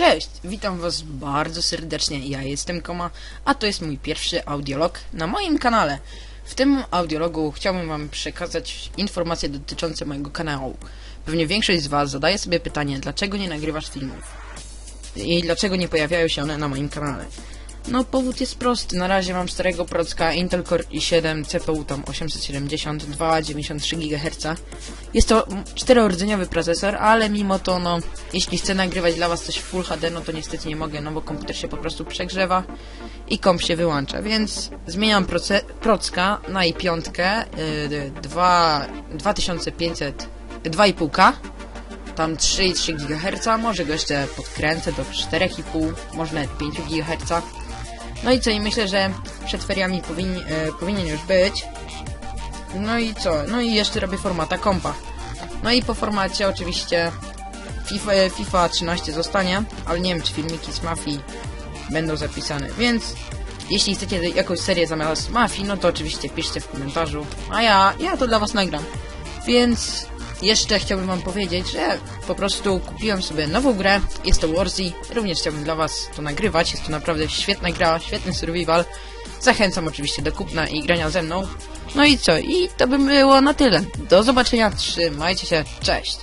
Cześć, witam was bardzo serdecznie, ja jestem Koma, a to jest mój pierwszy audiolog na moim kanale. W tym audiologu chciałbym wam przekazać informacje dotyczące mojego kanału. Pewnie większość z was zadaje sobie pytanie, dlaczego nie nagrywasz filmów? I dlaczego nie pojawiają się one na moim kanale? No powód jest prosty, na razie mam starego procka Intel Core i7 CPU tam 870 293 GHz. Jest to czterordzeniowy procesor, ale mimo to no, jeśli chcę nagrywać dla was coś w Full HD, no to niestety nie mogę, no bo komputer się po prostu przegrzewa i komp się wyłącza, więc zmieniam procka na i5 yy, 2, 2500 2,5K tam 3,3 GHz, może go jeszcze podkręcę do 4,5, może nawet 5 GHz. No i co, i myślę, że przed feriami powin, e, powinien już być. No i co, no i jeszcze robię formata kompa. No i po formacie oczywiście FIFA, e, FIFA 13 zostanie, ale nie wiem czy filmiki z Mafii będą zapisane, więc jeśli chcecie jakąś serię zamiast Mafii, no to oczywiście piszcie w komentarzu, a ja, ja to dla was nagram. Więc jeszcze chciałbym wam powiedzieć, że po prostu kupiłem sobie nową grę, jest to Warzy, również chciałbym dla was to nagrywać, jest to naprawdę świetna gra, świetny survival. Zachęcam oczywiście do kupna i grania ze mną. No i co? I to by było na tyle. Do zobaczenia, trzymajcie się, cześć!